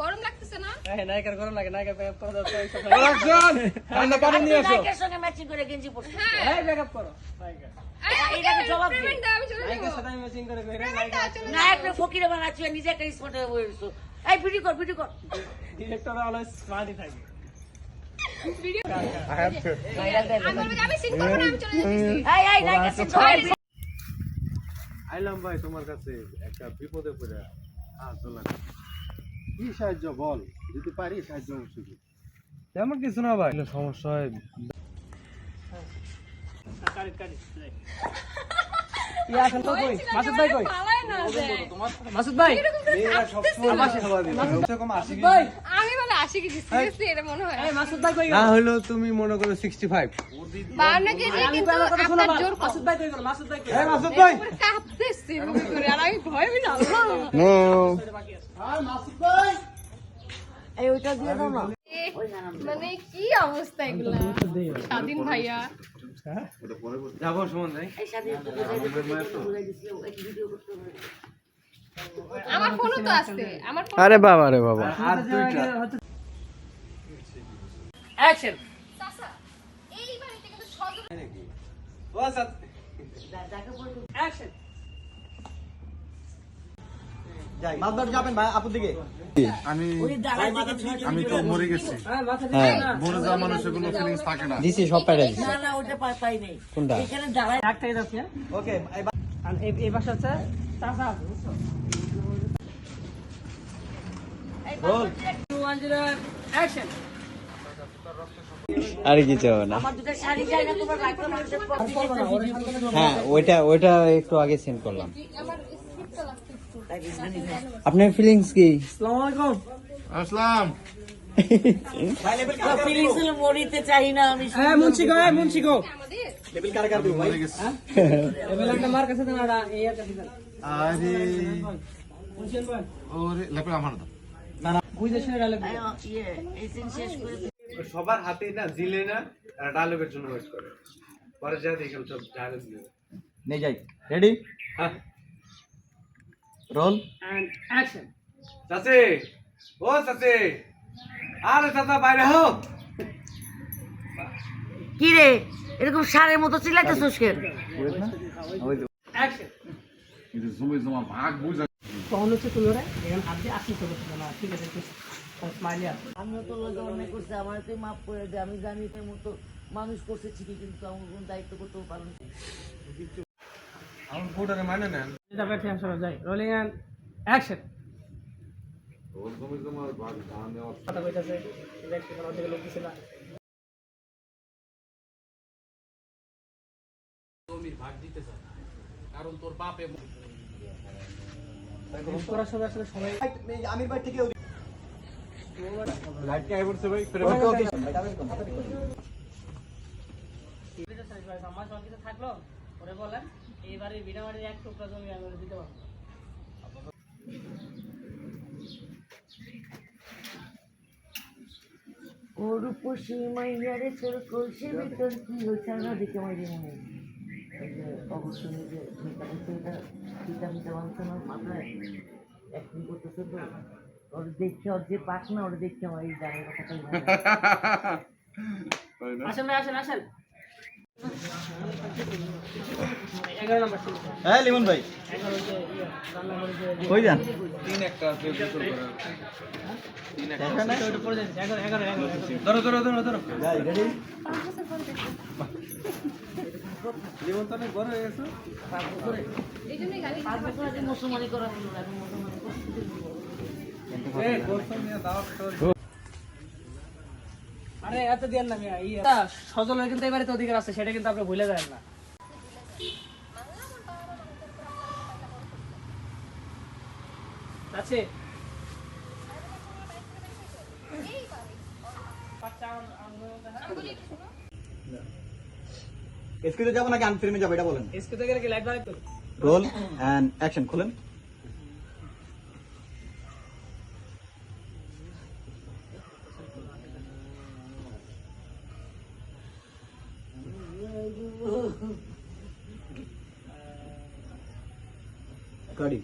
গরম লাগতেছে না? নায়িকার লাগে নায়িকা করো দাও তো এইসব ঠান্ডা পানি নিয়ে আসো। সঙ্গে ম্যাচিং করে গেঞ্জি হ্যাঁ। করো। নায়িকা। নায়িকা। ফকিরে বানাচ্ছি নিজে একটা স্পটে বসছো। এই ভিডিও কর ভিডিও কর। ডিরেক্টর অলওয়েজ স্মার্টই থাকে। আইলাম ভাই তোমার কাছে একটা বিপদে পড়ে সাহায্য কি সাহায্য বল যদি পারি সাহায্য অবশ্যই তেমন কিছু না ভাই সমস্যা হয় ইয়া মাসুদ ভাই মাসুদ ভাই কেজি সিরিয়াসলি এটা মনে হয়? এই মাসুদ ভাই কই না গেল তুমি মনে করো সিক্সটি ফাইভ বাউন্ন কেজি কিন্তু কইবার কথা শোনো আপনার জোর মাসুদ ভাই কই গেল? মাসুদ ভাই কই এই মাসুদ ভাই। একেবারে কাঁপতেছে করে আর আমি ভয় পেয়ে যাব নো বাকি আছে এই ওইটা দিয়ে দাও না। মানে কি অবস্থা এগুলা? স্বাধীন ভাইয়া। যাব সুমন ভাই। এই সাথে একটু বুঝাই দিছি বুঝাই দিছি একটু ভিডিও করতে হবে। আমার ফোনও তো আছে আমার আরে বাবা রে বাবা। আর দুইটা অ্যাকশন চাচা, এই বাড়িতে কিন্তু সজল ও সাথ যাকে বলতো অ্যাকশন। আমি তো মরে গেছি। হ্যাঁ না। মরে যাওয়া মানুষের কোনো ফিলিংস থাকে না। দিছি সব পাইরা না না ওটা পাই পাই কোনটা? এখানে দাঁড়ায় ডাক থেকে যাচ্ছে ওকে এই এই বাসা হচ্ছে চাচা আছে বুঝছ? ওয়ান জিরো অ্যাকশন আর কিছু হবে না। হ্যাঁ ওইটা ওইটা একটু আগে সেন্ড করলাম। আপনার ফিলিংস কি? আসসালামু না হ্যাঁ হ্যাঁ না। ইয়ে এই সিন শেষ করে সবার হাতে না জিলে না ডায়লগের জন্য ওয়েট করে। পরে যা দেখলাম সব ডায়লগ দিল নেই যাই। রেডি হ্যাঁ। রোল এন্ড অ্যাকশন চাচে! ও চাচে! আরে চাচা বাইরে হোক কি রে? এরকম সারের মতো চিল্লাইতেছিস কেন? অ্যাকশন তখন হচ্ছে তুলো রে এখানে হাত দিয়ে আসি চলে না ঠিক আছে। আমিও তো লোকে অন্যায় করছে আমার তুই মাফ করে দে আমি জানি তোর মতো মানুষ করছে ঠিকই কিন্তু আমার কোনো দায়িত্ব করতেও পারেন আমার মানে নেন। রোলিং অ্যাকশন কথা কইতাছে কোন লোক ভাই আমার কিছু থাকল মাইয়ারে তোর কি হয়েছে দেখে যে অবশ্যই যে আমার মাথায় অ্যাক্টিং করতেছে তো ওর দেখছে ওর যে পাক না ওর দেখছে আমার এই জানের কথাটাই আসেন ভাই আসেন আসেন। হ্যাঁ লিমন ভাই। কই যান? তিন একটা আছে ভিতর করে তিন একটা ওটা পড়ে যাচ্ছে এগারো এগারো এগারো এগারো। ধরো ধরো ধরো ধরো। যাই রেডি? জীবন তো অনেক বড় হয়ে গেছে। এই জন্যই গাড়ি পাঁচ বছর আগে মুসলমানি করা হলো না, এখন মুসলমানি করতে আরে এত দিয়ার না সজলের কিন্তু এবারে তো অধিকার আছে সেটা কিন্তু আপনি ভুলে যাবেন না। আছে যাব নাকি আনফিল্মে যাব এটা বলেন। লাইট বাড়াই রোল এন্ড অ্যাকশন খুলেন। कड़ी